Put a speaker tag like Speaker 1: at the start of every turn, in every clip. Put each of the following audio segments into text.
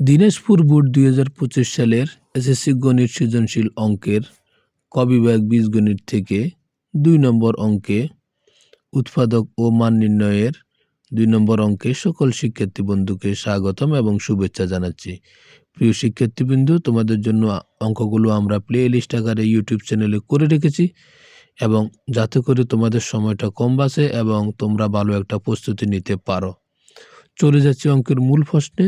Speaker 1: Dinajpur board দুই হাজার পঁচিশ সালের এসএসসি গণিত সৃজনশীল অঙ্কের ক বিভাগ বীজগণিত থেকে দুই নম্বর অঙ্কে উৎপাদক ও মান নির্ণয়ের দুই নম্বর অঙ্কে সকল শিক্ষার্থী বন্ধুকে স্বাগতম এবং শুভেচ্ছা জানাচ্ছি। প্রিয় শিক্ষার্থীবৃন্দু, তোমাদের জন্য অঙ্কগুলো আমরা প্লে লিস্ট আকারে ইউটিউব চ্যানেলে করে রেখেছি এবং যাতে করে তোমাদের সময়টা কম বাঁচে এবং তোমরা ভালো একটা প্রস্তুতি নিতে পারো। চলে যাচ্ছি অঙ্কের মূল প্রশ্নে।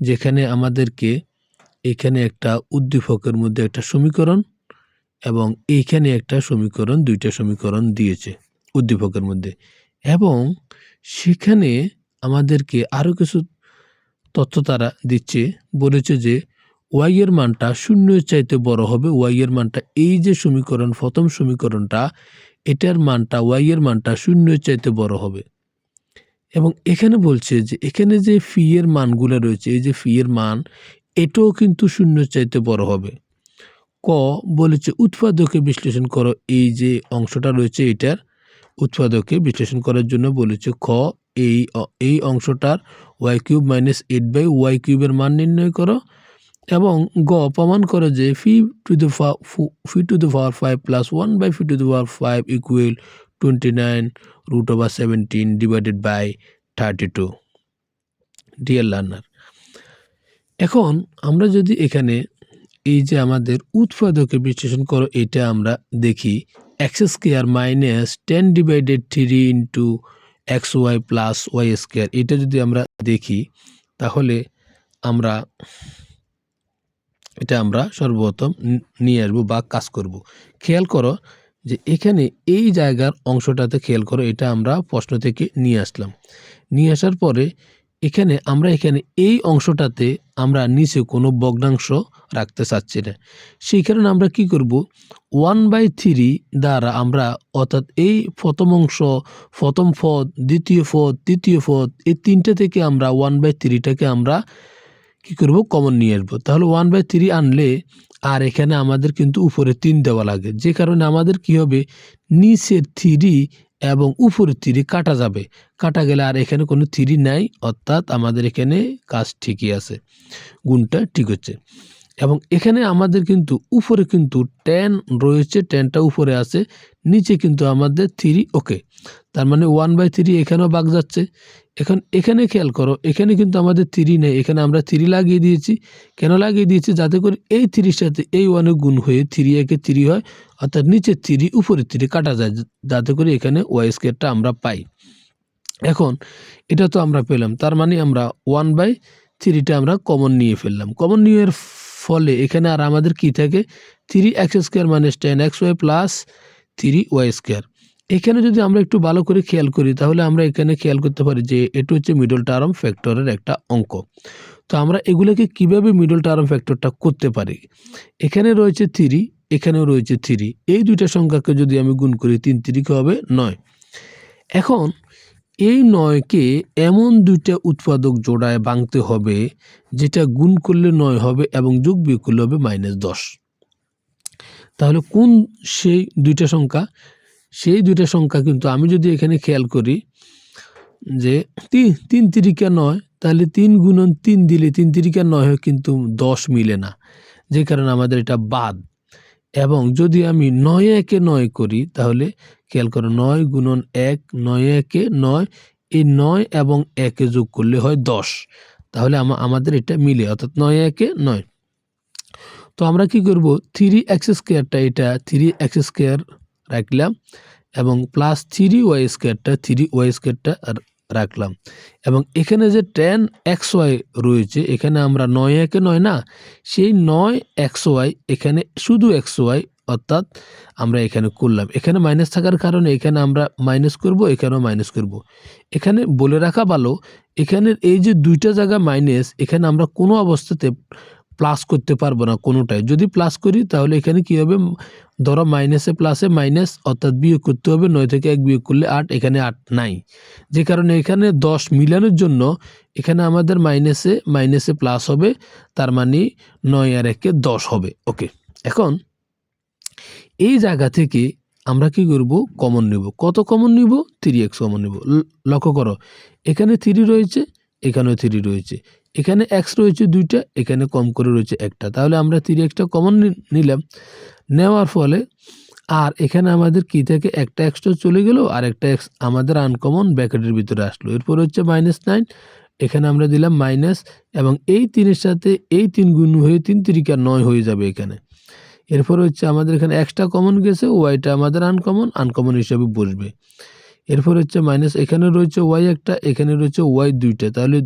Speaker 1: যেখানে আমাদেরকে এখানে একটা উদ্দীপকের মধ্যে একটা সমীকরণ এবং এইখানে একটা সমীকরণ, দুইটা সমীকরণ দিয়েছে উদ্দীপকের মধ্যে। এবং সেখানে আমাদেরকে আরও কিছু তথ্য তারা দিচ্ছে, বলেছে যে ওয়াইয়ের মানটা শূন্যের চাইতে বড় হবে ওয়াইয়ের মানটা এই যে সমীকরণ, প্রথম সমীকরণটা, এটার মানটা ওয়াইয়ের মানটা শূন্যের চাইতে বড় হবে। এবং এখানে বলছে যে, এখানে যে ফি এর মানগুলো রয়েছে, এই যে ফি এর মান, এটাও কিন্তু শূন্যের চাইতে বড় হবে। ক বলেছে, উৎপাদকে বিশ্লেষণ করো, এই যে অংশটা রয়েছে এটার, উৎপাদকে বিশ্লেষণ করার জন্য বলেছে খ, এই এই অংশটার Y cube minus eight by Y কিউবের মান নির্ণয় করো এবং গ প্রমাণ করো যে phi to the phi to the power five plus one by phi to the power five equal twenty nine root over seventeen divided by thirty two dear learner এখন আমরা যদি এখানে এই যে আমাদের উৎপাদকে বিশ্লেষণ করো, এটা আমরা দেখি X square minus ten divided three into X Y plus Y square এটা যদি আমরা দেখি, তাহলে আমরা, এটা আমরা সর্বপ্রথম নিয়ে আসব বা কাজ করব। খেয়াল করো যে এখানে এই জায়গার অংশটাতে খেয়াল করো, এটা আমরা প্রশ্ন থেকে নিয়ে আসলাম। নিয়ে আসার পরে এখানে আমরা এখানে এই অংশটাতে আমরা নিচে কোনো ভগ্নাংশ রাখতে চাচ্ছি না। সেই কারণে আমরা কি করব? ওয়ান বাই থ্রি দ্বারা আমরা অর্থাৎ এই প্রথম অংশ, প্রথম পদ, দ্বিতীয় পদ, তৃতীয় পদ, এই তিনটে থেকে আমরা ওয়ান বাই থ্রিটাকে আমরা কি করব? কমন নিয়ে আসব। তাহলে ওয়ান বাই থ্রি আনলে আর এখানে আমাদের কিন্তু উপরে তিন দেওয়া লাগে। যে কারণে আমাদের কি হবে? নিচের থিরি এবং উপরের থিরি কাটা যাবে। কাটা গেলে আর এখানে কোনো থিরি নাই, অর্থাৎ আমাদের এখানে কাজ ঠিকই আছে। গুণটা ঠিক হচ্ছে। এবং এখানে আমাদের কিন্তু উপরে কিন্তু টেন রয়েছে টেনটা উপরে আছে, নিচে কিন্তু আমাদের থ্রি ওকে তার মানে ওয়ান বাই থ্রি এখানেও বাগ যাচ্ছে। এখন এখানে খেয়াল করো, এখানে কিন্তু আমাদের থ্রি নেই, এখানে আমরা থ্রি লাগিয়ে দিয়েছি। কেন লাগিয়ে দিয়েছি? যাতে করে এই থ্রির সাথে এই ওয়ানে গুণ হয়ে থ্রি একে থ্রি হয়, অর্থাৎ নিচের থ্রি উপরের থ্রি কাটা যায়, যাতে করে এখানে ওয়াই স্কোয়ারটা আমরা পাই। এখন এটা তো আমরা পেলাম, তার মানে আমরা ওয়ান বাই থ্রিটা আমরা কমন নিয়ে ফেললাম। কমন নিয়ে ফলে এখানে আর আমাদের কি থাকে? Three X square minus ten X Y plus three Y square এখানে যদি আমরা একটু ভালো করে খেয়াল করি, তাহলে আমরা এখানে খেয়াল করতে পারি যে এটা হচ্ছে মিডল টার্ম ফ্যাক্টরের একটা অঙ্ক। তো আমরা এগুলোকে কীভাবে মিডল টার্ম ফ্যাক্টরটা করতে পারি? এখানে রয়েছে থ্রি এখানেও রয়েছে থ্রি এই দুইটা সংখ্যাকে যদি আমি গুণ করি, তিন তিরিকে হবে নয়। এখন এই নয়কে এমন দুইটা উৎপাদক জোড়ায় ভাঙতে হবে, যেটা গুণ করলে নয় হবে এবং যোগ বিয়োগ করলে হবে মাইনাস দশ। তাহলে কোন সেই দুইটা সংখ্যা? সেই দুইটা সংখ্যা কিন্তু আমি যদি এখানে খেয়াল করি যে তিন তিন তিরিকা নয়, তাহলে তিন গুণন তিন দিলে তিন তিরিকা নয় কিন্তু দশ মিলে না, যে কারণে আমাদের এটা বাদ। এবং যদি আমি নয় একে নয় করি, তাহলে খেয়াল করো নয় গুণন এক, নয় একে নয়, এই নয় এবং একে যোগ করলে হয় দশ। তাহলে আমা- আমাদের এটা মিলে, অর্থাৎ নয় একে নয়। তো আমরা কি করব? থ্রি এক্স স্কোয়ারটা এটা থ্রি এক্স স্কোয়ার রাখলাম এবং প্লাস থ্রি ওয়াই স্কোয়ারটা থ্রি ওয়াই স্কোয়ারটা রাখলাম। এবং এখানে যে টেন এক্স ওয়াই রয়েছে, এখানে আমরা নয় একে নয় না, সেই নয় এক্স ওয়াই এখানে শুধু এক্স ওয়াই অর্থাৎ আমরা এখানে করলাম। এখানে মাইনাস থাকার কারণে এখানে আমরা মাইনাস করব, এখানেও মাইনাস করব। এখানে বলে রাখা ভালো, এখানের এই যে দুইটা জায়গা মাইনাস এখানে আমরা কোনো অবস্থাতে প্লাস করতে পারব না কোনোটাই। যদি প্লাস করি, তাহলে এখানে কি হবে? ধরো মাইনাসে প্লাসে মাইনাস অর্থাৎ বিয়োগ করতে হবে, নয় থেকে এক বিয়োগ করলে আট, এখানে আট নাই। যে কারণে এখানে দশ মিলানোর জন্য এখানে আমাদের মাইনাসে মাইনাসে প্লাস হবে, তার মানে নয় আর একে দশ হবে। ওকে এখন এই জায়গা থেকে আমরা কি করব? কমন নিব। কত কমন নিব? থ্রি এক্স কমন নিব। লক্ষ্য করো, এখানে থ্রি রয়েছে, এখানেও থ্রি রয়েছে। এখানে এক্স রয়েছে দুইটা, এখানে কম করে রয়েছে একটা। তাহলে আমরা তিরি এক্সটা কমন নিলাম। নেওয়ার ফলে আর এখানে আমাদের কি থেকে? একটা এক্সট্রা চলে গেল আর একটা এক্স আমাদের আনকমন ব্যাকেটের ভিতরে আসলো। এরপর হচ্ছে মাইনাস নাইন এখানে আমরা দিলাম মাইনাস এবং এই তিনের সাথে এই তিন গুণ হয়ে তিন তিরিকা নয় হয়ে যাবে এখানে। এরপর হচ্ছে আমাদের এখানে এক্সট্রা কমন গেছে ওয়াইটা আমাদের আনকমন আনকমন হিসাবে বসবে। এরপর হচ্ছে মাইনাস এখানে রয়েছে ওয়াই একটা, এখানে রয়েছে ওয়াই দুইটা। তাহলে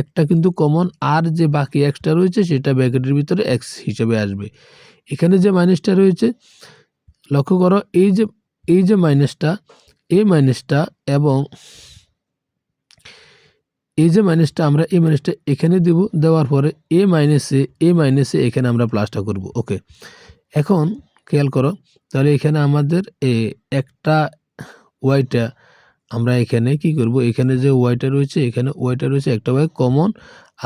Speaker 1: একটা কিন্তু কমন আর যে বাকি এক্সট্রা রয়েছে সেটা ব্র্যাকেটের ভিতরে এক্স হিসেবে আসবে। এখানে যে মাইনাসটা রয়েছে, লক্ষ্য করো, এই যে এই যে মাইনাসটা এই মাইনাসটা এবং এই যে মাইনাসটা আমরা, এই মাইনাসটা এখানে দেব, দেওয়ার পরে এ মাইনাসে এ মাইনাসে এখানে আমরা প্লাসটা করব। ওকে এখন খেয়াল করো, তাহলে এখানে আমাদের এ একটা ওয়াইটা আমরা এখানে কি করব? এখানে যে ওয়াইটা রয়েছে, এখানে ওয়াইটা রয়েছে একটা ওয়াই কমন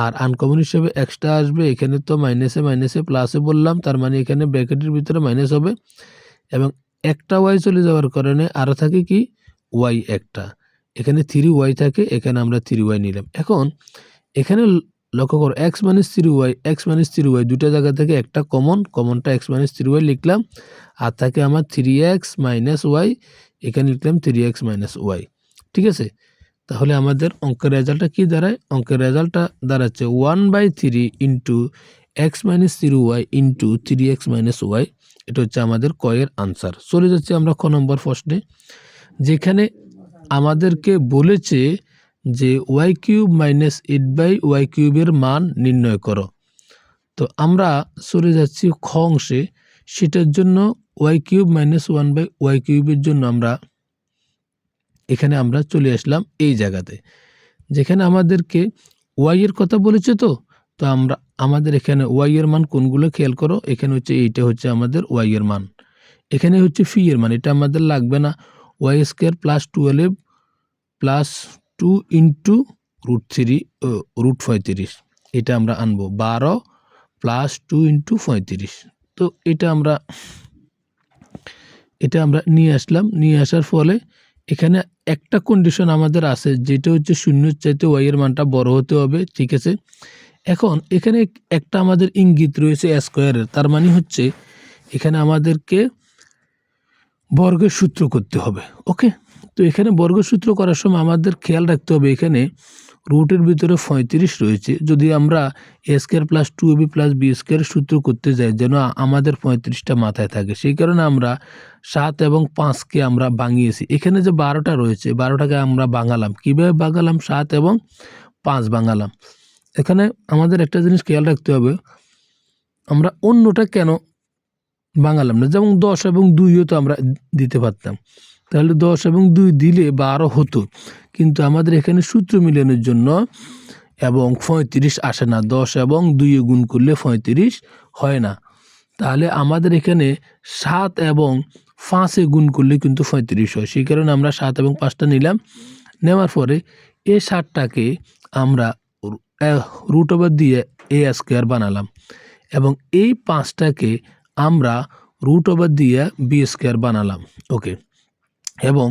Speaker 1: আর আনকমন হিসেবে এক্সট্রা আসবে। এখানে তো মাইনাসে মাইনাসে প্লাসে বললাম, তার মানে এখানে ব্র্যাকেটের ভিতরে মাইনাস হবে এবং একটা ওয়াই চলে যাওয়ার কারণে আরও থাকে কি? ওয়াই একটা। এখানে থ্রি ওয়াই থাকে, এখানে আমরা থ্রি ওয়াই নিলাম। এখন এখানে লক্ষ্য করো X minus three Y X minus three Y দুটা জায়গা থেকে একটা কমন কমনটা এক্স মাইনাস থ্রি ওয়াই লিখলাম, আর থাকে আমার থ্রি এক্স মাইনাস ওয়াই এখানে লিখলাম থ্রি এক্স মাইনাস ওয়াই ঠিক আছে? তাহলে আমাদের অঙ্কের রেজাল্টটা কী দাঁড়ায়? অঙ্কের রেজাল্টটা দাঁড়াচ্ছে one by three into X minus three Y into three X minus Y এটা হচ্ছে আমাদের কয়ের আনসার চলে যাচ্ছে আমরা ক নম্বর প্রশ্নে। যেখানে আমাদেরকে বলেছে যে Y cube minus eight by Y কিউবের মান নির্ণয় করো। তো আমরা চলে যাচ্ছি খ অংশে। সেটার জন্য Y cube minus one by Y কিউবের জন্য আমরা এখানে আমরা চলে আসলাম এই জায়গাতে। যেখানে আমাদেরকে ওয়াই এর কথা বলেছে তো? তো আমরা, আমাদের এখানে ওয়াই এর মান কোনগুলো খেয়াল করো? এখানে হচ্ছে এইটা হচ্ছে আমাদের ওয়াই এর মান। এখানে হচ্ছে ফি এর মান। এটা আমাদের লাগবে না। Y square plus twelve plus two into root three root পঁয়ত্রিশ। এটা আমরা আনব বারো প্লাস টু ইন্টু পঁয়ত্রিশ। তো এটা আমরা এটা আমরা নিয়ে আসলাম। নিয়ে আসার ফলে এখানে একটা কন্ডিশন আমাদের আছে, যেটা হচ্ছে শূন্যর চাইতে ওয়াইয়ের মানটা বড় হতে হবে, ঠিক আছে? এখন এখানে একটা আমাদের ইঙ্গিত রয়েছে স্কোয়ারের তার মানে হচ্ছে এখানে আমাদেরকে বর্গের সূত্র করতে হবে ওকে তো এখানে বর্গসূত্র করার সময় আমাদের খেয়াল রাখতে হবে এখানে রুটের ভিতরে পঁয়ত্রিশ রয়েছে। যদি আমরা A square plus two B plus B square সূত্র করতে যাই, যেন আমাদের পঁয়ত্রিশটা মাথায় থাকে। সেই কারণে আমরা সাত এবং পাঁচকে আমরা ভাঙিয়েছি। এখানে যে বারোটা রয়েছে, বারোটাকে আমরা বাঙালাম কীভাবে বাঙালাম সাত এবং পাঁচ বাঙালাম এখানে আমাদের একটা জিনিস খেয়াল রাখতে হবে, আমরা অন্যটা কেন বাঙালাম না? যেমন দশ এবং দুইও তো আমরা দিতে পারতাম। তাহলে দশ এবং দুই দিলে বারো হতো। কিন্তু আমাদের এখানে সূত্র মিলানোর জন্য এবং পঁয়ত্রিশ আসে না। দশ এবং দুই গুণ করলে পঁয়ত্রিশ হয় না। তাহলে আমাদের এখানে সাত এবং পাঁচে গুণ করলে কিন্তু পঁয়ত্রিশ হয়। সেই কারণে আমরা সাত এবং পাঁচটা নিলাম। নেওয়ার পরে এ সাতটাকে আমরা রুট ওভার দিয়ে এ স্কোয়ার বানালাম। এবং এই পাঁচটাকে আমরা রুট ওভার দিয়ে বি স্কোয়ার বানালাম। ওকে এবং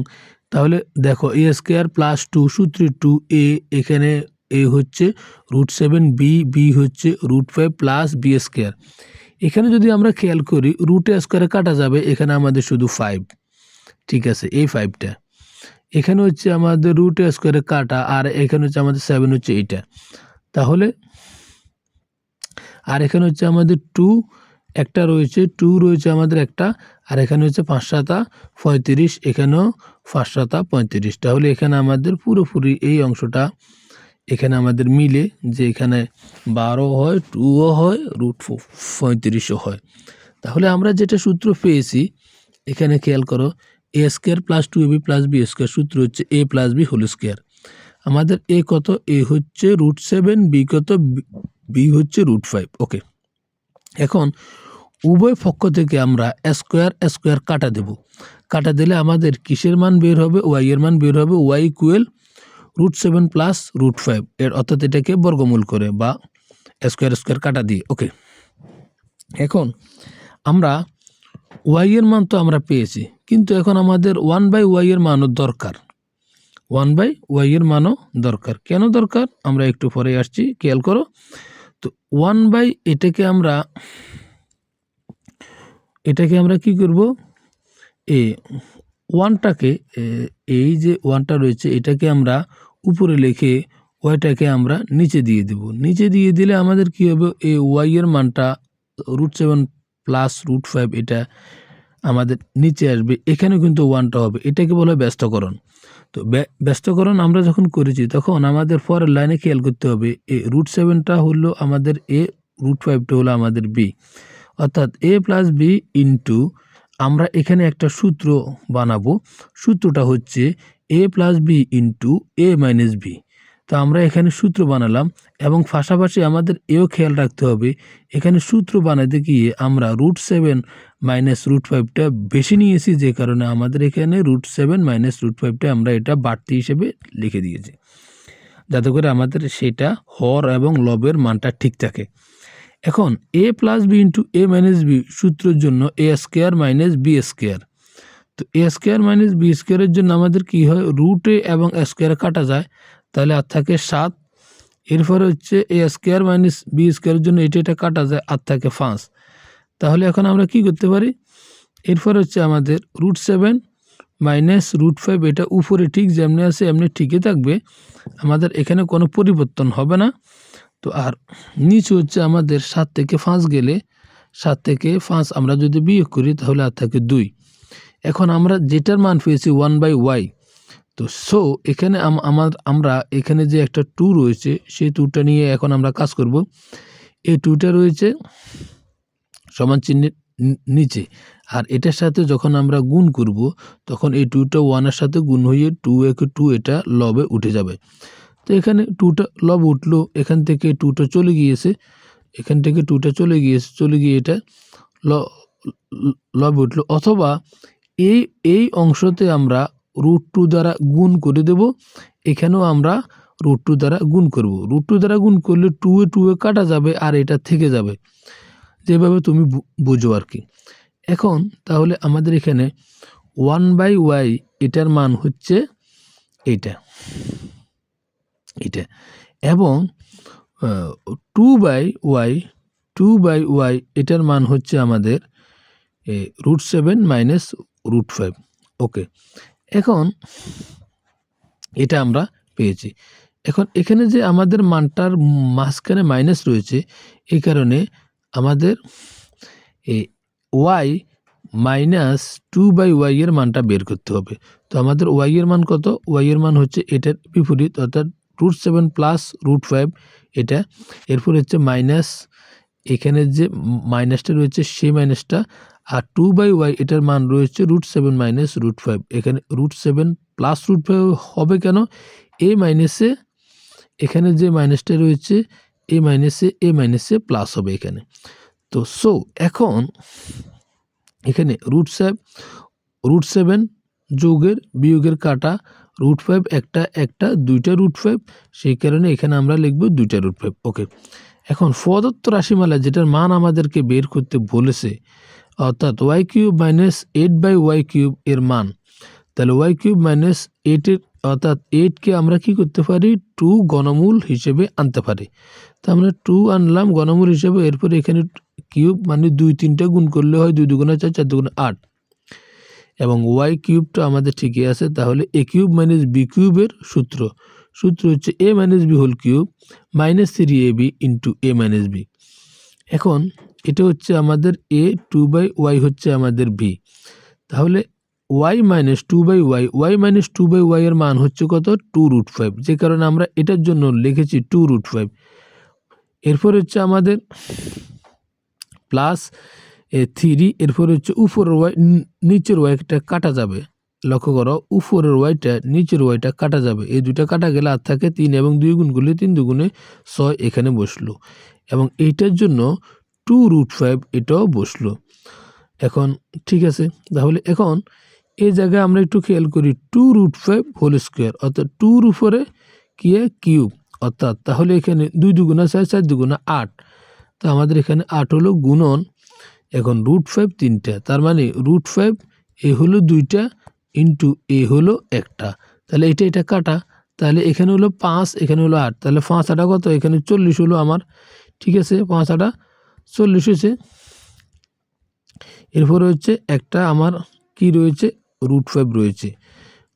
Speaker 1: তাহলে দেখো এ স্কোয়ার প্লাস টু সূত্রে টু এ এখানে এ হচ্ছে রুট সেভেন বি বি হচ্ছে root five plus B square এখানে যদি আমরা খেয়াল করি রুট স্কোয়ারে কাটা যাবে, এখানে আমাদের শুধু ফাইভ ঠিক আছে, এই ফাইভটা এখানে হচ্ছে আমাদের রুট স্কোয়ারে কাটা, আর এখানে হচ্ছে আমাদের সেভেন হচ্ছে এইটা। তাহলে আর এখানে হচ্ছে আমাদের টু একটা রয়েছে টু রয়েছে আমাদের একটা আর এখানে হচ্ছে পাঁচ সাতা, পঁয়ত্রিশ, এখানেও পাঁচ সাতা, পঁয়ত্রিশ। তাহলে এখানে আমাদের পুরোপুরি এই অংশটা এখানে আমাদের মিলে যে এখানে বারো হয় টুও হয় রুট পঁয়ত্রিশও হয়। তাহলে আমরা যেটা সূত্র পেয়েছি, এখানে খেয়াল করো A square plus two A B plus B square সূত্র হচ্ছে A plus B whole square আমাদের এ কত? এ হচ্ছে রুট সেভেন বি কত? বি হচ্ছে রুট ফাইভ ওকে এখন উভয় পক্ষ থেকে আমরা স্কোয়ার স্কোয়ার কাটা দেব। কাটা দিলে আমাদের কিসের মান বের হবে? ওয়াই এর মান বের হবে Y equal root seven plus root five. এর অর্থাৎ এটাকে বর্গমূল করে বা স্কোয়ার স্কোয়ার কাটা দিয়ে। ওকে। এখন আমরা ওয়াই এর মান তো আমরা পেয়েছি, কিন্তু এখন আমাদের ওয়ান বাই ওয়াই এর মানও দরকার। ওয়ান বাই ওয়াই এর মানও দরকার। কেন দরকার? আমরা একটু পরে আসছি, খেয়াল করো। তো ওয়ান বাই এটাকে আমরা এটাকে আমরা কি করব? এ, ওয়ানটাকে এই যে ওয়ানটা রয়েছে, এটাকে আমরা উপরে লিখে ওয়াইটাকে আমরা নিচে দিয়ে দেব। নিচে দিয়ে দিলে আমাদের কি হবে? এই ওয়াই এর মানটা root seven plus root five, এটা আমাদের নিচে আসবে। এখানে কিন্তু ওয়ানটা হবে। এটাকে বলা হয় ব্যস্তকরণ। তো ব্যস্তকরণ আমরা যখন করেছি, তখন আমাদের পরের লাইনে খেয়াল করতে হবে, এ, রুট সেভেনটা হলো আমাদের এ, রুট ফাইভটা হলো আমাদের বি। অর্থাৎ এ প্লাস বি ইন্টু আমরা এখানে একটা সূত্র বানাবো। সূত্রটা হচ্ছে A plus B into A minus B তো আমরা এখানে সূত্র বানালাম এবং পাশাপাশি আমাদের এও খেয়াল রাখতে হবে, এখানে সূত্র বানাতে গিয়ে আমরা রুট সেভেন মাইনাস রুট ফাইভটা বেশি নিয়েছি, যে কারণে আমাদের এখানে রুট সেভেন মাইনাস রুট ফাইভটা আমরা এটা বাড়তি হিসেবে লিখে দিয়েছি। যাতে করে আমাদের সেটা হর এবং লবের মানটা ঠিক থাকে। এখন A plus B into A minus B সূত্রের জন্য A square minus B square তো এ স্কোয়ার মাইনাস বি স্কোয়ারের জন্য আমাদের কি হয়? রুটে এবং স্কোয়ার কাটা যায়। তাহলে আর থাকে সাত। এরপরে হচ্ছে এ স্কোয়ার মাইনাস বি স্কোয়ারের জন্য এটা এটা কাটা যায়, আর থাকে পাঁচ। তাহলে এখন আমরা কি করতে পারি? এরপর হচ্ছে আমাদের root seven minus root five এটা উপরে ঠিক যেমনি আছে, এমনি ঠিকই থাকবে। আমাদের এখানে কোনো পরিবর্তন হবে না। তো আর নিচে হচ্ছে আমাদের সাত থেকে পাঁচ গেলে সাত থেকে পাঁচ আমরা যদি বিয়োগ করি তাহলে আর থাকে দুই। এখন আমরা যেটার মান পেয়েছি ওয়ান বাই ওয়াই, তো সো এখানে আম- আমার, আমরা এখানে যে একটা টু রয়েছে সেই টুটা নিয়ে এখন আমরা কাজ করব। এই টুটা রয়েছে সমান চিহ্নের নিচে আর এটার সাথে যখন আমরা গুণ করব তখন এই টুটা ওয়ানের সাথে গুণ হয়ে টু একে টু এটা লবে উঠে যাবে। তো এখানে টুটা লব উঠল, এখান থেকে টুটা চলে গিয়েছে, এখান থেকে টুটা চলে গিয়েছে, চলে গিয়ে এটা ল, লব উঠল। অথবা এই এই অংশতে আমরা রুট টু দ্বারা গুণ করে দেব, এখানেও আমরা রুট টু দ্বারা গুণ করব। রুট টু দ্বারা গুণ করলে টু এ টু এ কাটা যাবে আর এটা থেকে যাবে। যেভাবে তুমি বুঝো আর কি। এখন তাহলে আমাদের এখানে ওয়ান বাই ওয়াই এটার মান হচ্ছে এইটা। এটা। এবং two by Y two by Y এটার মান হচ্ছে আমাদের root seven minus root five okay এখন এটা আমরা পেয়েছি। এখন এখানে যে আমাদের মানটার মাঝখানে মাইনাস রয়েছে এই কারণে আমাদের Y minus two by Y এর মানটা বের করতে হবে। তো আমাদের ওয়াই এর মান কত? ওয়াই এর মান হচ্ছে এটার বিপরীত, অর্থাৎ root seven plus root five এটা। এরপর হচ্ছে মাইনাস এখানে যে মাইনাসটা রয়েছে, সেই মাইনাসটা আর টু বাই ওয়াই এটার মান রয়েছে root seven minus root five এখানে root seven plus root five হবে কেন? এ মাইনাসে এখানে যে মাইনাসটা রয়েছে এ মাইনাসে এ মাইনাসে প্লাস হবে এখানে। তো সো এখন এখানে রুট সেভ রুট সেভেন যোগের বিয়োগের কাটা রুট ফাইভ একটা একটা, দুইটা রুট ফাইভ সেই কারণে এখানে আমরা লিখব দুইটা রুট ফাইভ ওকে এখন প্রদত্ত রাশিমালা যেটার মান আমাদেরকে বের করতে বলেছে, অর্থাৎ Y cube minus eight by Y cube এর মান, তাহলে ওয়াই কিউব মাইনাস এইটের অর্থাৎ এইটকে আমরা কি করতে পারি? টু গণমূল হিসেবে আনতে পারি। তো আমরা টু আনলাম, গণমূল হিসেবে, এরপরে এখানে কিউব মানে দুই তিনটা গুণ করলে হয় দুই দুগুণে চার চার দুগুণা আট। এবং ওয়াই কিউবটা আমাদের ঠিকই আছে, তাহলে এ কিউব মাইনাস বি কিউবের সূত্র। সূত্র হচ্ছে A minus B whole cube minus three A B into A minus B এখন এটা হচ্ছে আমাদের এ টু বাই ওয়াই হচ্ছে আমাদের বি তাহলে Y minus two by Y Y minus two by Y এর মান হচ্ছে কত? টু রুট ফাইভ যে কারণে আমরা এটার জন্য লিখেছি টু রুট ফাইভ এরপর হচ্ছে আমাদের প্লাস থ্রি, এরপর হচ্ছে উপরের ওয়াই নিচের ওয়াইটা কাটা যাবে। লক্ষ্য করো, উপরের ওয়াইটা, নিচের ওয়াইটা কাটা যাবে। এই দুইটা কাটা গেলে আর থাকে তিন এবং দুই গুণ করলে তিন দুগুণে ছয় এখানে বসল। এবং এইটার জন্য টু রুট ফাইভ এটাও বসল। এখন ঠিক আছে, তাহলে এখন এই জায়গায় আমরা একটু খেয়াল করি two root five whole square অর্থাৎ টুর উপরে কি কিউব অর্থাৎ তাহলে এখানে দুই দুগুণা চার চার দুগুণা আট। তো আমাদের এখানে আট হলো গুণন। এখন রুট ফাইভ তিনটা, তার মানে রুট ফাইভ এ হলো দুইটা ইন্টু এ হলো একটা। তাহলে এটা এটা কাটা। তাহলে এখানে হলো পাঁচ, এখানে হলো আট। তাহলে পাঁচ আটা কত? এখানে চল্লিশ হলো আমার। ঠিক আছে? পাঁচ আটা চল্লিশ হয়েছে। এরপরে হচ্ছে একটা আমার কি রয়েছে? রুট ফাইভ রয়েছে।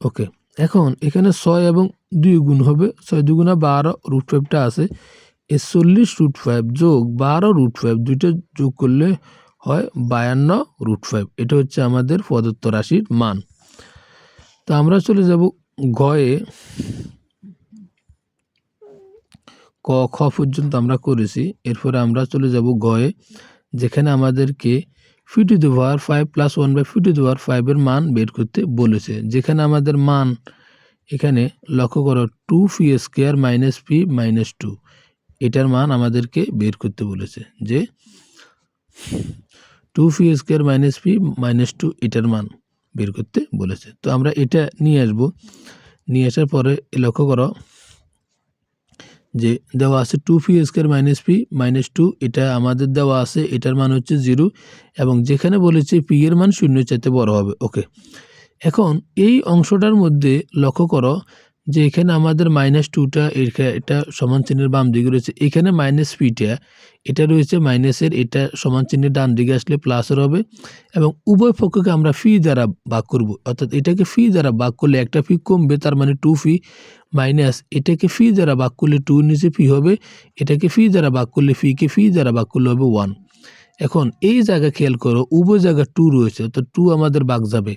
Speaker 1: ওকে এখন এখানে ছয় এবং দুই গুণ হবে। ছয় দুগুণা বারো রুট ফাইভটা আছে। এ চল্লিশ রুট ফাইভ যোগ বারো রুট ফাইভ দুইটা যোগ করলে হয় বায়ান্ন রুট ফাইভ এটা হচ্ছে আমাদের প্রদত্ত রাশির মান। তো আমরা চলে যাব গয়ে ক, খ পর্যন্ত আমরা করেছি। এরপরে আমরা চলে যাব গয়ে যেখানে আমাদেরকে phi to power five plus one by phi to power ফাইভের মান বের করতে বলেছে। যেখানে আমাদের মান এখানে লক্ষ্য করো two phi square minus P minus two এটার মান আমাদেরকে বের করতে বলেছে যে two phi square minus P minus two এটার মান বের করতে বলেছে। তো আমরা এটা নিয়ে আসব। নিয়ে আসার পরে লক্ষ্য করো যে দেওয়া আছে two P square minus P minus two, এটা আমাদের দেওয়া আছে, এটার মান হচ্ছে জিরো, এবং যেখানে বলেছে পি এর মান শূন্য চাইতে বড় হবে। ওকে। এখন এই অংশটার মধ্যে লক্ষ্য করো যে এখানে আমাদের মাইনাস টুটা এটা সমান চিহ্নের বাম দিকে রয়েছে। এখানে মাইনাস পিটা এটা রয়েছে মাইনাসের এটা সমান চিহ্নের ডান দিকে আসলে প্লাসের হবে এবং উভয় পক্ষকে আমরা ফি দ্বারা ভাগ করব। অর্থাৎ এটাকে ফি দ্বারা ভাগ করলে একটা ফি কমবে, তার মানে টু ফি মাইনাস এটাকে ফি দ্বারা ভাগ করলে টু নিচে ফি হবে, এটাকে ফি দ্বারা ভাগ করলে ফিকে ফি দ্বারা ভাগ করলে হবে ওয়ান এখন এই জায়গা খেয়াল করো, উভয় জায়গা টু রয়েছে, তো টু আমাদের বাঘ যাবে।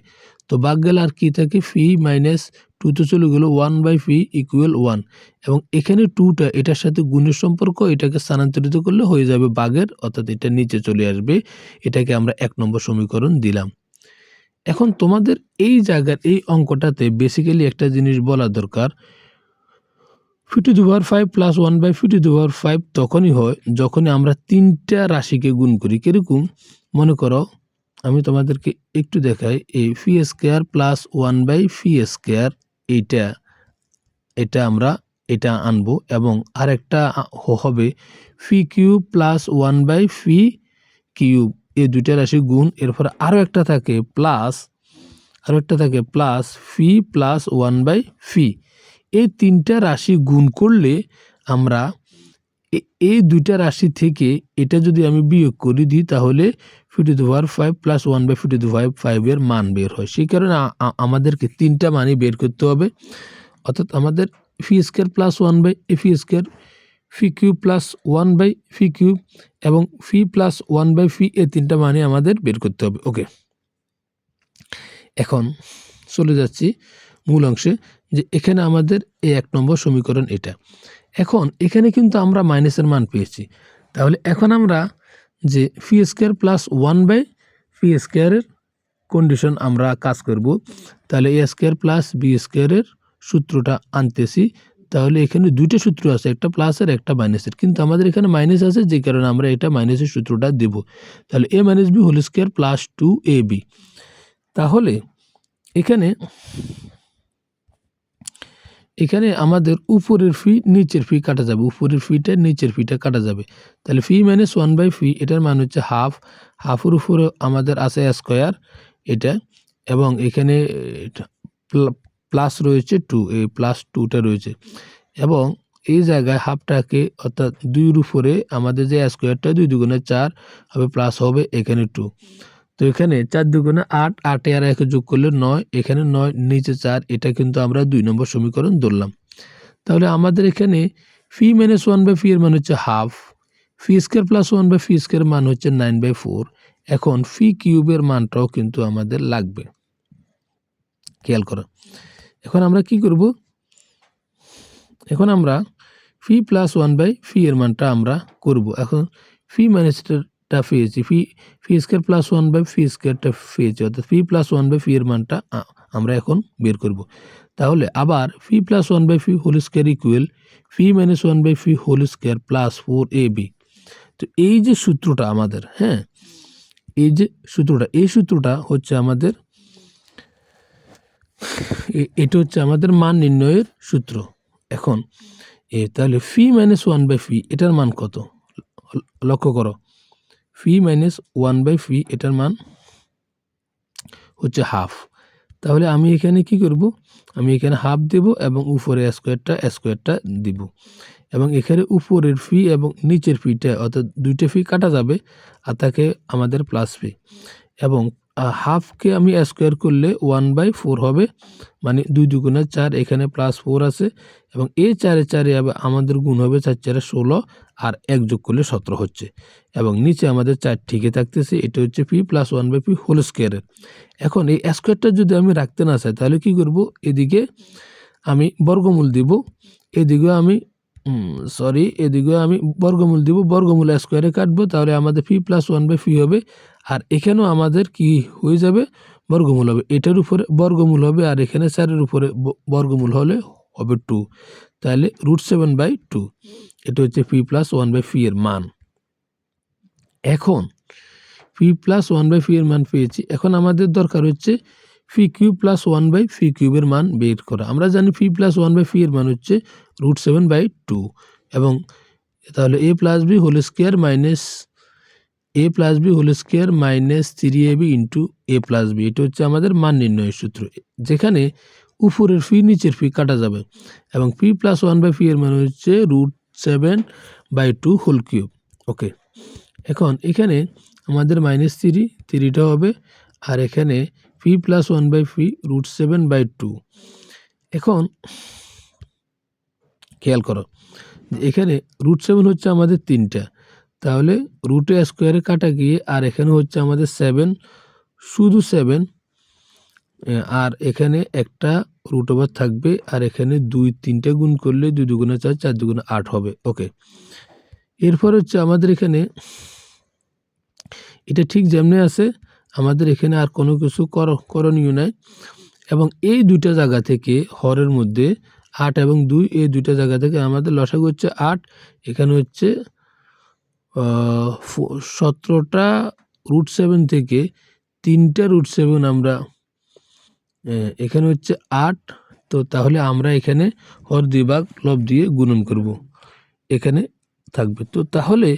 Speaker 1: তো বাঘ গেলে আর কি থাকে? ফি মাইনাস টু তো চলে গেলো one by phi equal one এবং এখানে টুটা এটার সাথে গুণের সম্পর্ক, এটাকে স্থানান্তরিত করলে হয়ে যাবে বাঘের অর্থাৎ এটা নিচে চলে আসবে, এটাকে আমরা এক নম্বর সমীকরণ দিলাম। এখন তোমাদের এই জায়গার এই অঙ্কটাতে বেসিক্যালি একটা জিনিস বলা দরকার। Fifty two power five plus one by fifty two power five তখনই হয় যখনই আমরা তিনটা রাশিকে গুণ করি। কীরকম? মনে করো, আমি তোমাদেরকে একটু দেখাই, এই phi square plus one by phi square এইটা, এটা আমরা এটা আনব এবং আরেকটা হবে phi cube plus one by phi cube এই দুইটা রাশি গুণ, এরপর আরও একটা থাকে প্লাস আরও একটা থাকে plus phi plus one by phi এই তিনটা রাশি গুণ করলে আমরা এই দুইটা রাশি থেকে এটা যদি আমি বিয়োগ করে দিই তাহলে fifty two power five plus one by fifty two five ফাইভের মান বের হয়। সেই কারণে আমাদেরকে তিনটা মানই বের করতে হবে। অর্থাৎ আমাদের phi square plus one by A phi square phi cube plus one by phi cube এবং phi plus one by phi এ তিনটা মানই আমাদের বের করতে হবে। ওকে এখন চলে যাচ্ছি মূল অংশে যে এখানে আমাদের এই এক নম্বর সমীকরণ এটা। এখন এখানে কিন্তু আমরা মাইনাসের মান পেয়েছি। তাহলে এখন আমরা যে phi square plus one by phi স্কোয়ারের কন্ডিশন আমরা কাজ করব। তাহলে এ স্কোয়ার প্লাস বি স্কোয়ারের সূত্রটা আনতেছি। তাহলে এখানে দুইটা সূত্র আছে, একটা প্লাসের একটা মাইনাসের কিন্তু আমাদের এখানে মাইনাস আছে, যে কারণে আমরা এটা মাইনাসের সূত্রটা দেব। তাহলে A minus B whole square plus two A B তাহলে এখানে এখানে আমাদের উপরের ফি নিচের ফি কাটা যাবে। উপরের ফিটা নিচের ফিটা কাটা যাবে। তাহলে phi minus one by phi এটার মান হচ্ছে হাফ হাফের উপরে আমাদের আছে স্কোয়ার এটা। এবং এখানে প্লাস রয়েছে টু এই প্লাস টুটা রয়েছে। এবং এই জায়গায় হাফটাকে অর্থাৎ দুইয়ের উপরে আমাদের যে স্কোয়ারটা দুই দুগুণে চার, হবে প্লাস হবে এখানে টু তো এখানে চার দুগুণে আট, আটে আর একে যোগ করলে নয়, এখানে নয়, নিচে চার, এটা কিন্তু আমরা দুই নম্বর সমীকরণ ধরলাম। তাহলে আমাদের এখানে phi minus one by phi এর মান হচ্ছে half phi square plus one by phi square মান হচ্ছে নাইন বাই ফোর এখন ফি কিউবের মানটাও কিন্তু আমাদের লাগবে। খেয়াল করো। এখন আমরা কি করব? এখন আমরা phi plus one by phi এর মানটা আমরা করব। এখন ফি মাইনাসটা পেয়েছি phi phi square plus one by phi স্কোয়ারটা পেয়েছি অর্থাৎ phi plus one by phi এর মানটা আমরা এখন বের করব। তাহলে আবার phi plus one by phi whole square equal phi minus one by phi whole square plus four A B তো এই যে সূত্রটা আমাদের হ্যাঁ এই যে সূত্রটা, এই সূত্রটা হচ্ছে আমাদের এটা হচ্ছে আমাদের মান নির্ণয়ের সূত্র। এখন, এ, তাহলে phi minus one by phi এটার মান কত? লক্ষ্য করো। Phi minus one by phi, এটার মান হচ্ছে হাফ তাহলে আমি এখানে কি করব? আমি এখানে হাফ দেব এবং উপরে স্কোয়ারটা স্কোয়ারটা দিব। এবং এখানে উপরের ফি এবং নিচের ফিটা অর্থাৎ দুইটা ফি কাটা যাবে আর তাকে আমাদের প্লাস ফি এবং হাফকে আমি স্কোয়ার করলে ওয়ান বাই ফোর হবে। মানে দুই দুগুণে চার, এখানে প্লাস ফোর আছে। এবং এই চারে চারে আমাদের গুণ হবে চার চারে ষোলো, আর এক যোগ করলে সতেরো হচ্ছে। এবং নিচে আমাদের চার ঠিকই থাকতেছে, এটা হচ্ছে P plus one by P whole স্কোয়ারের এখন এই স্কোয়ারটা যদি আমি রাখতে না চাই, তাহলে কি করব? এদিকে আমি বর্গমূল দিব। এদিকেও আমি সরি এদিকেও আমি বর্গমূল দিব। বর্গমূল স্কোয়ারে কাটবো, তাহলে আমাদের phi plus one by phi হবে। আর এখানেও আমাদের কি হয়ে যাবে? বর্গমূল হবে। এটার উপরে বর্গমূল হবে আর এখানে চারের উপরে বর্গমূল হলে হবে টু তাহলে রুট সেভেন বাই টু এটা হচ্ছে P plus one by phi এর মান। এখন P plus one by phi এর মান পেয়েছি। এখন আমাদের দরকার হচ্ছে phi cube plus one by phi কিউবের মান বের করা। আমরা জানি phi plus one by phi এর মান হচ্ছে রুট সেভেন বাই টু এবং তাহলে A plus B whole square minus A plus B whole square minus three A B into A plus B এটা হচ্ছে আমাদের মান নির্ণয়ের সূত্র। যেখানে উপরের ফি নিচের ফি কাটা যাবে। এবং P plus one by phi এর মান হচ্ছে root seven by two whole cube okay এখন এখানে আমাদের মাইনাস থ্রি থ্রিটা হবে। আর এখানে P plus one by phi root seven by two এখন খেয়াল করো এখানে রুট সেভেন হচ্ছে আমাদের তিনটা। তাহলে রুটে স্কোয়ারে কাটা গিয়ে, আর এখানে হচ্ছে আমাদের সেভেন শুধু সেভেন আর এখানে একটা রুট ওভার থাকবে, আর এখানে দুই, তিনটে গুণ করলে দুই দুগুণে চার চার দুগুণে আট হবে ওকে এরপর হচ্ছে আমাদের এখানে, এটা ঠিক যেমনি আছে, আমাদের এখানে আর কোনো কিছু কর, করণীয় নাই, এবং এই দুইটা জায়গা থেকে হরের মধ্যে আট এবং দুই, এই দুইটা জায়গা থেকে আমাদের লসাগু হচ্ছে আট, এখানে হচ্ছে সতেরোটা রুট সেভেন থেকে তিনটা রুট সেভেন আমরা এখানে হচ্ছে আট। তো তাহলে আমরা এখানে হর দুই ভাগ লব দিয়ে গুণন করব। এখানে থাকবে। তো তাহলে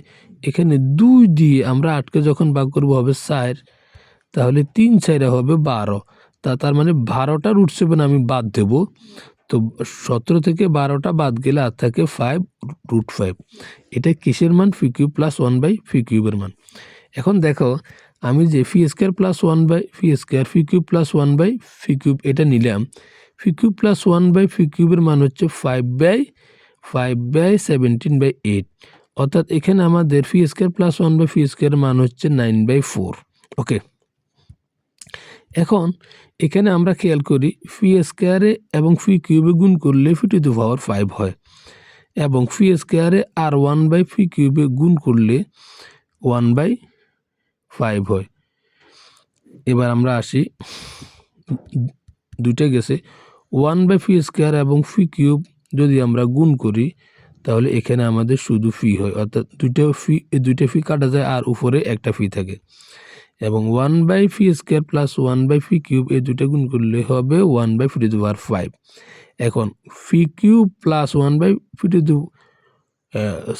Speaker 1: এখানে দুই দিয়ে আমরা আটকে যখন ভাগ করব হবে চার, তাহলে তিন চাইরা হবে বারো। তা তার মানে বারোটা রুট সেভেন আমি বাদ দেব। তো সতেরো থেকে বারোটা বাদ গেলে আর থাকে ফাইভ রুট ফাইভ এটা কিসের মান? Phi cube plus one by phi কিউবের মান। এখন দেখো, আমি যে phi square plus one by phi square phi cube plus one by phi cube এটা নিলাম। Phi cube plus one by phi কিউবের মান হচ্ছে five by five by seventeen by eight অর্থাৎ এখানে আমাদের phi square plus one by phi square মান হচ্ছে নাইন বাই ফোর ওকে এখন এখানে আমরা খেয়াল করি ফি স্কোয়ারে এবং ফি কিউবে গুণ করলে phi to the power five হয়। এবং ফি স্কোয়ারে আর ওয়ান বাই ফি কিউবে গুণ করলে ওয়ান বাই ফাইভ হয়। এবার আমরা আসি, দুইটা গেছে। ওয়ান বাই ফি স্কোয়ার এবং ফি কিউব যদি আমরা গুণ করি, তাহলে এখানে আমাদের শুধু ফি হয়। অর্থাৎ দুইটা ফি দুইটা ফি কাটা যায় আর উপরে একটা ফি থাকে। এবং one by phi square plus one by phi cube এই দুইটা গুণ করলে হবে one by phi to power five এখন phi cube plus one by phi to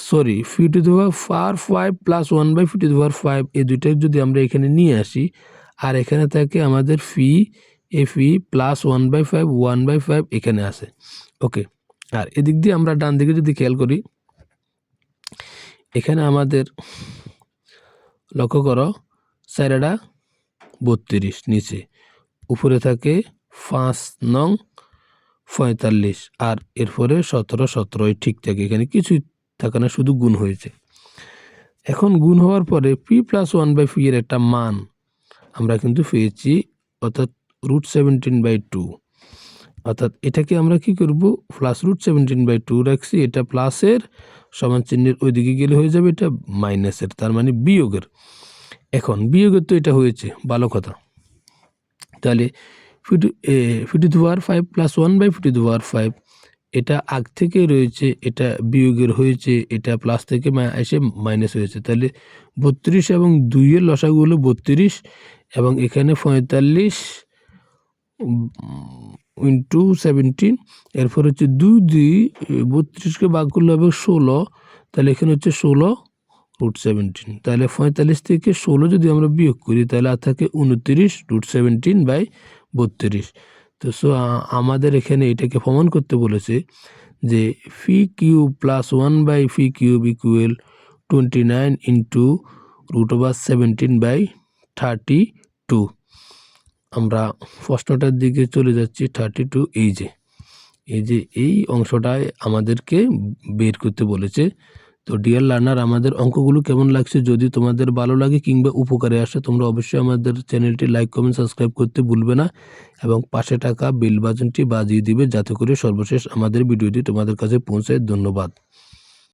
Speaker 1: sorry phi to the power five plus one by phi to power five এই দুইটা যদি আমরা এখানে নিয়ে আসি, আর এখানে থাকে আমাদের phi A phi plus one by five one by five এখানে আছে। ওকে আর এদিক দিয়ে আমরা ডান দিকে যদি খেয়াল করি, এখানে আমাদের লক্ষ্য করো স্যারেডা বত্রিশ, নিচে। উপরে থাকে পাঁচ নং পঁয়তাল্লিশ, আর এরপরে সতেরো সতেরোই ঠিক থাকে। এখানে কিছুই থাকে না, শুধু গুণ হয়েছে। এখন গুণ হওয়ার পরে P plus one by phi এর একটা মান আমরা কিন্তু পেয়েছি, অর্থাৎ রুট সেভেন্টিন বাই টু। অর্থাৎ এটাকে আমরা কি করব? Plus root seventeen by two রাখছি, এটা প্লাসের সমান চিহ্নের ওইদিকে গেলে হয়ে যাবে এটা মাইনাসের, তার মানে বিয়োগের। এখন বিয়োগের তো এটা হয়েছে, ভালো কথা। তাহলে ফিটু ফিটু দুয়ার five plus one by phi to দুয়ার ফাইভ এটা আগ থেকে রয়েছে, এটা বিয়োগের হয়েছে, এটা প্লাস থেকে এসে মাইনাস হয়েছে। তাহলে বত্রিশ এবং দুইয়ের লসাগুলো বত্রিশ এবং এখানে পঁয়তাল্লিশ ইন্টু সেভেন্টিন এরপর হচ্ছে দুই দুই বত্রিশকে ভাগ করলে হবে ষোলো, তাহলে এখানে হচ্ছে ষোলো রুট সেভেন্টিন তাহলে পঁয়তাল্লিশ থেকে ষোলো যদি আমরা বিয়োগ করি, তাহলে আর থাকে উনত্রিশ রুট সেভেন্টিন বাই বত্রিশ। তো সো আমাদের এখানে এটাকে প্রমাণ করতে বলেছে যে phi cube plus one by phi cube equal twenty nine into root over seventeen by thirty two আমরা প্রশ্নটার দিকে চলে যাচ্ছি থার্টি টু এই যে। এই যে, এই অংশটায় আমাদেরকে বের করতে বলেছে তো ডিয়ার লার্নার আমাদের অঙ্কগুলো কেমন লাগছে যদি তোমাদের ভালো লাগে কিংবা উপকারে আসে, তোমরা অবশ্যই আমাদের চ্যানেলটি লাইক কমেন্ট সাবস্ক্রাইব করতে ভুলবে না এবং পাশে টাকা বিল বাজনটি বাজিয়ে দিবে যাতে করে সর্বশেষ আমাদের ভিডিওটি তোমাদের কাছে পৌঁছায় ধন্যবাদ।